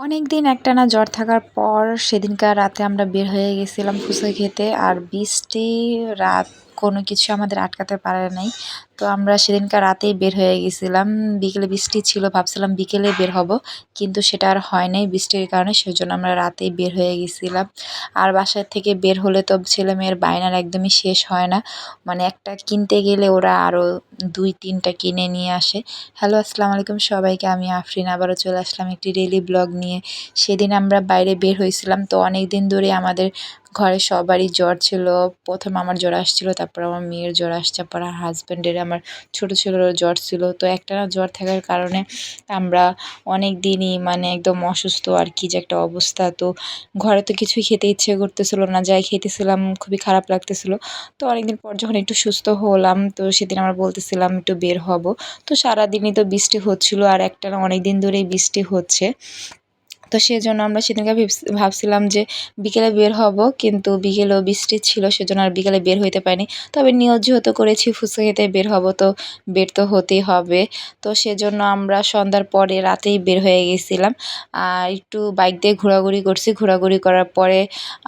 অনেক দিন একটানা জ্বর থাকার পর সেদিনকার রাতে আমরা বের হয়ে গেছিলাম ফুচকা খেতে, আর বৃষ্টি, রাত কোনো কিছু আমাদের আটকাতে পারে নাই। তো আমরা সেদিনকার রাতেই বের হয়ে গেছিলাম। বিকেলে বৃষ্টি ছিল, ভাবছিলাম বিকেলে বের হব, কিন্তু সেটা আর হয় নাই বৃষ্টির কারণে, সেজন্য আমরা রাতেই বের হয়ে গেছিলাম। আর বাসার থেকে বের হলে তো ছেলে মেয়ের বায়নার একদমই শেষ হয় না। মানে একটা কিনতে গেলে ওরা আরও দুই, তিনটা কিনে নিয়ে আসে। হ্যালো, আসসালামু আলাইকুম সবাইকে, আমি আফরিন, আবারও চলে আসলাম একটি ডেলি ব্লগ নিয়ে। সেদিন আমরা বাইরে বের হয়েছিলাম, তো অনেক দিন ধরে আমাদের ঘরে সবারই জ্বর ছিল। প্রথম আমার জ্বর আসছিল, তারপর আমার মেয়ের জ্বর আসছে পর হাজব্যান্ডের আমার ছোটো ছোটো জ্বর ছিল। তো একটা না জ্বর থাকার কারণে আমরা অনেক দিনই মানে একদম অসুস্থ আর কি যে একটা অবস্থা। তো ঘরে তো কিছুই খেতে ইচ্ছে করতেছিল না, যাই খেতেছিলাম, খুবই খারাপ লাগতেছিল। তো অনেকদিন পর যখন একটু সুস্থ হলাম, তো সেদিন আমরা বলতেছিলাম একটু বের হব। তো সারাদিনই তো বৃষ্টি হচ্ছিল, আর একটা না অনেক দিন ধরেই বৃষ্টি হচ্ছে। তো সেজন্য আমরা সেদিনকে ভাবছিলাম যে বিকেলে বের হব, কিন্তু বিকেলেও বৃষ্টি ছিল, সেজন্য আর বিকেলে বের হইতে পারিনি। তবে নিয়োগ যেহেতু করেছি, ফুচকা খেতে বের হব তো বের তো হতেই হবে। তো সেজন্য আমরা সন্ধ্যার পরে রাতেই বের হয়ে গেছিলাম। আর একটু বাইক দিয়ে ঘোরাঘুরি করছি। ঘোরাঘুরি করার পরে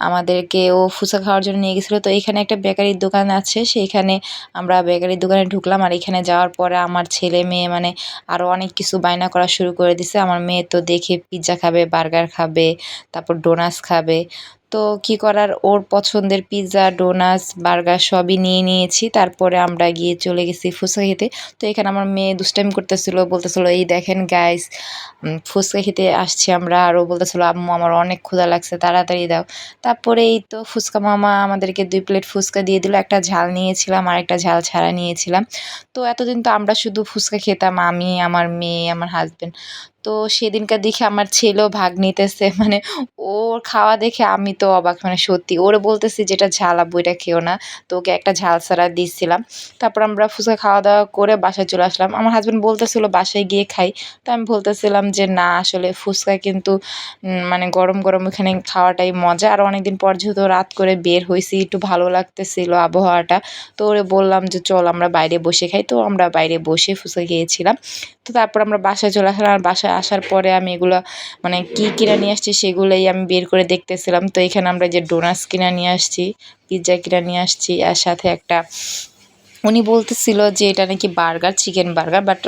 আমাদেরকে ও ফুচকা খাওয়ার জন্য নিয়ে গেছিল। তো এখানে একটা বেকারির দোকান আছে, সেইখানে আমরা বেকারির দোকানে ঢুকলাম। আর এখানে যাওয়ার পরে আমার ছেলে মেয়ে মানে আরও অনেক কিছু বায়না করা শুরু করে দিছে। আমার মেয়ে তো দেখে পিৎজা খাবে বার্গার খাবে তারপর ডোনাস খাবে। তো কি করার? ওর পছন্দের পিৎজা ডোনাস বার্গার সবই নিয়ে নিয়েছি। তারপরে আমরা গিয়ে চলে গেছি ফুচকা খেতে তো এখানে আমার মেয়ে দুষ্টামি করতেছিল, বলতেছিল, এই দেখেন গাইস ফুচকা খেতে আসছি আমরা। আরও বলতেছিল, আম্মু, আমার অনেক ক্ষুধা লাগছে, তাড়াতাড়ি দাও। তারপরে এই তো ফুচকা মামা আমাদেরকে দুই প্লেট ফুচকা দিয়ে দিল। একটা ঝাল নিয়েছিলাম, আর একটা ঝাল ছাড়া নিয়েছিলাম। তো এতদিন তো আমরা শুধু ফুচকা খেতাম, আমি, আমার মেয়ে, আমার হাজব্যান্ড তো সেদিনকার দেখে আমার ছেলেও ভাগ নিতেছে। মানে ওর খাওয়া দেখে আমি তো অবাক মানে সত্যি। ওরে বলতেছি যেটা ঝাল, আব্বু এটা খেও না। তো ওকে একটা ঝাল ছাড়া দিচ্ছিলাম তারপর আমরা ফুচকা খাওয়া দাওয়া করে বাসায় চলে আসলাম। আমার হাজব্যান্ড বলতেছিল, বাসায় গিয়ে খাই। তো আমি বলতেছিলাম যে, না, আসলে ফুচকা কিন্তু মানে গরম গরম ওখানে খাওয়াটাই মজা। আর অনেকদিন পর যেহেতু রাত করে বের হয়েছি একটু ভালো লাগতেছিল আবহাওয়াটা। তো ওরে বললাম যে, চল, আমরা বাইরে বসে খাই। তো আমরা বাইরে বসে ফুচকা খেয়েছিলাম। তো তারপর আমরা বাসায় চলে আসলাম। আর বাসায় আসার পরে আমি এগুলো মানে কী কিনা নিয়ে আসছি সেগুলোই আমি বের করে দেখতেছিলাম। তো এখানে আমরা যে ডোনাস কিনা নিয়ে আসছি পিৎজা কিনা নিয়ে আসছি। আর সাথে একটা উনি বলতেছিল যে এটা নাকি বার্গার, চিকেন বার্গার বাট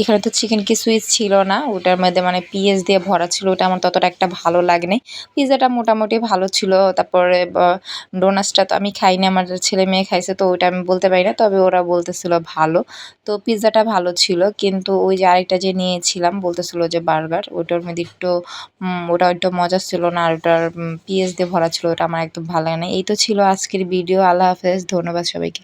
এখানে তো চিকেন কিছুই ছিল না। ওটার মধ্যে মানে পিঁয়াজ দিয়ে ভরা ছিল, ওটা আমার ততটা একটা ভালো লাগেনি পিৎজাটা মোটামুটি ভালো ছিল, তারপরে ডোনাসটা তো আমি খাইনি, আমার ছেলে মেয়ে খাইছে, তো ওইটা আমি বলতে পারি না, তবে ওরা বলতেছিল ভালো। তো পিৎজাটা ভালো ছিল, কিন্তু ওই যে আরেকটা যে নিয়েছিলাম, বলতেছিল যে বার্গার ওটার মধ্যে একটু ওটা একটু মজা ছিল না, আর ওটার পিঁয়াজ দিয়ে ভরা ছিল, ওটা আমার একদম ভালো লাগে না এই তো ছিল আজকের ভিডিও, আল্লাহ হাফেজ, ধন্যবাদ সবাইকে।